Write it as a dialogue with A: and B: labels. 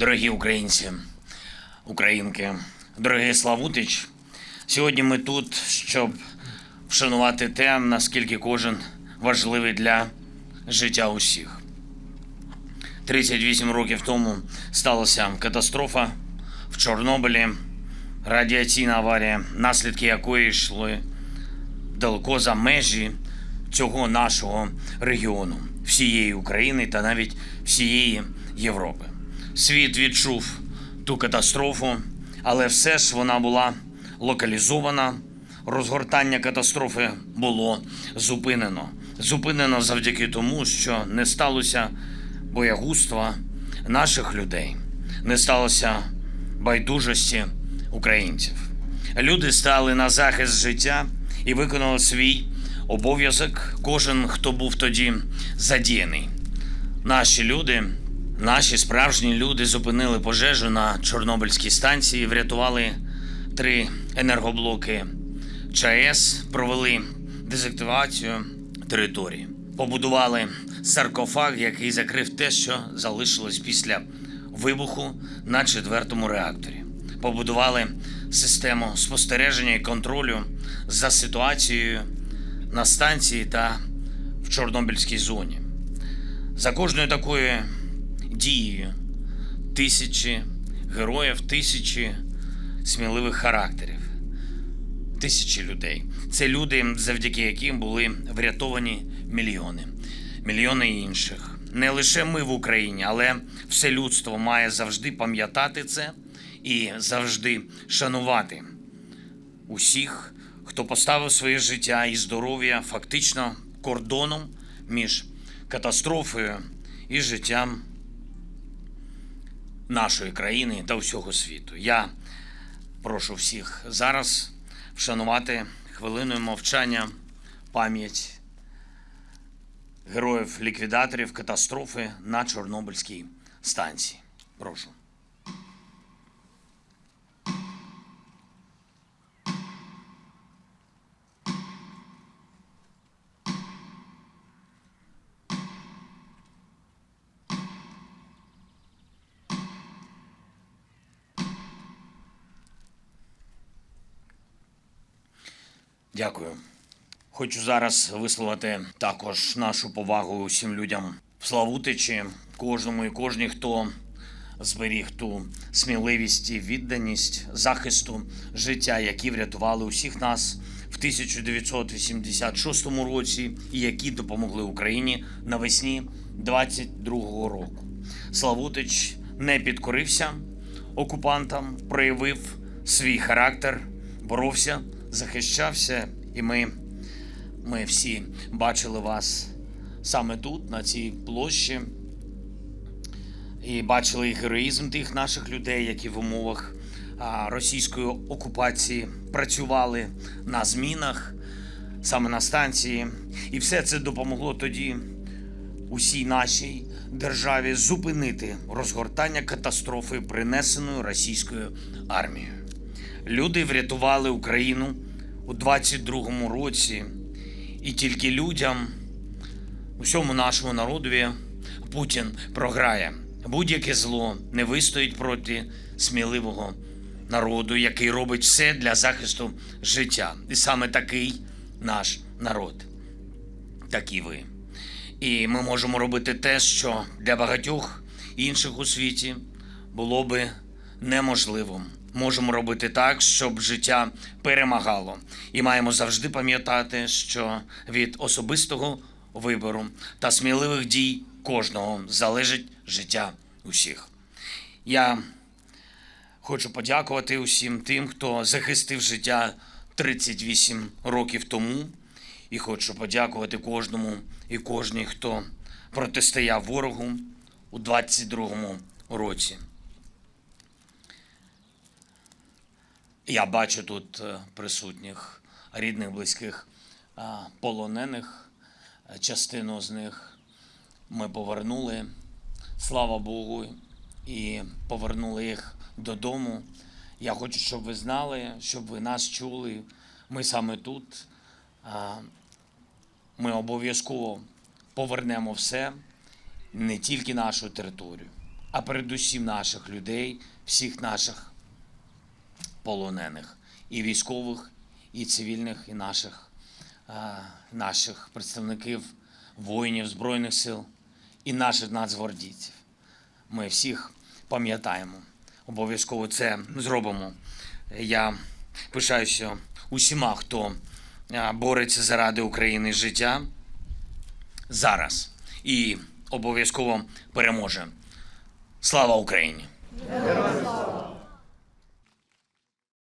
A: Дорогі українці, українки, дорогий Славутич, сьогодні ми тут, щоб вшанувати те, наскільки кожен важливий для життя усіх. 38 років тому сталася катастрофа в Чорнобилі, радіаційна аварія, наслідки якої йшли далеко за межі цього нашого регіону, всієї України та навіть всієї Європи. Світ відчув ту катастрофу, але все ж вона була локалізована. Розгортання катастрофи було зупинено. Зупинено завдяки тому, що не сталося боягузтва наших людей, не сталося байдужості українців. Люди стали на захист життя і виконали свій обов'язок. Кожен, хто був тоді задіяний. Наші люди, наші справжні люди зупинили пожежу на Чорнобильській станції, врятували три енергоблоки ЧАЕС, провели дезактивацію території, побудували саркофаг, який закрив те, що залишилось після вибуху на четвертому реакторі. Побудували систему спостереження і контролю за ситуацією на станції та в Чорнобильській зоні. За кожною такою дією тисячі героїв, тисячі сміливих характерів, тисячі людей. Це люди, завдяки яким були врятовані мільйони, мільйони інших. Не лише ми в Україні, але все людство має завжди пам'ятати це і завжди шанувати усіх, хто поставив своє життя і здоров'я фактично кордоном між катастрофою і життям нашої країни та всього світу. Я прошу всіх зараз вшанувати хвилиною мовчання пам'ять героїв-ліквідаторів катастрофи на Чорнобильській станції. Прошу. Дякую. Хочу зараз висловити також нашу повагу усім людям в Славутичі, кожному і кожній, хто зберіг ту сміливість і відданість захисту життя, які врятували усіх нас в 1986 році, і які допомогли Україні навесні 22-го року. Славутич не підкорився окупантам, проявив свій характер, боровся, захищався, і ми, ми всі бачили вас саме тут, на цій площі, і бачили і героїзм тих наших людей, які в умовах російської окупації працювали на змінах, саме на станції. І все це допомогло тоді усій нашій державі зупинити розгортання катастрофи, принесеної російською армією. Люди врятували Україну у 22-му році, і тільки людям, усьому нашому народові, Путін програє. Будь-яке зло не вистоїть проти сміливого народу, який робить все для захисту життя. І саме такий наш народ, такі ви. І ми можемо робити те, що для багатьох інших у світі було би неможливим. Можемо робити так, щоб життя перемагало. І маємо завжди пам'ятати, що від особистого вибору та сміливих дій кожного залежить життя усіх. Я хочу подякувати усім тим, хто захистив життя 38 років тому. І хочу подякувати кожному і кожній, хто протистояв ворогу у 22-му році. Я бачу тут е, присутніх рідних, близьких полонених. Е, Частину з них ми повернули, слава Богу, і повернули їх додому. Я хочу, щоб ви знали, щоб ви нас чули. Ми саме тут. Ми обов'язково повернемо все, не тільки нашу територію, а передусім наших людей, всіх наших полонених, і військових, і цивільних, і наших, наших представників воїнів Збройних сил і наших нацгвардійців. Ми всіх пам'ятаємо. Обов'язково це зробимо. Я пишаюся усіма, хто бореться заради України життя зараз і обов'язково переможе. Слава Україні!
B: Героям слава!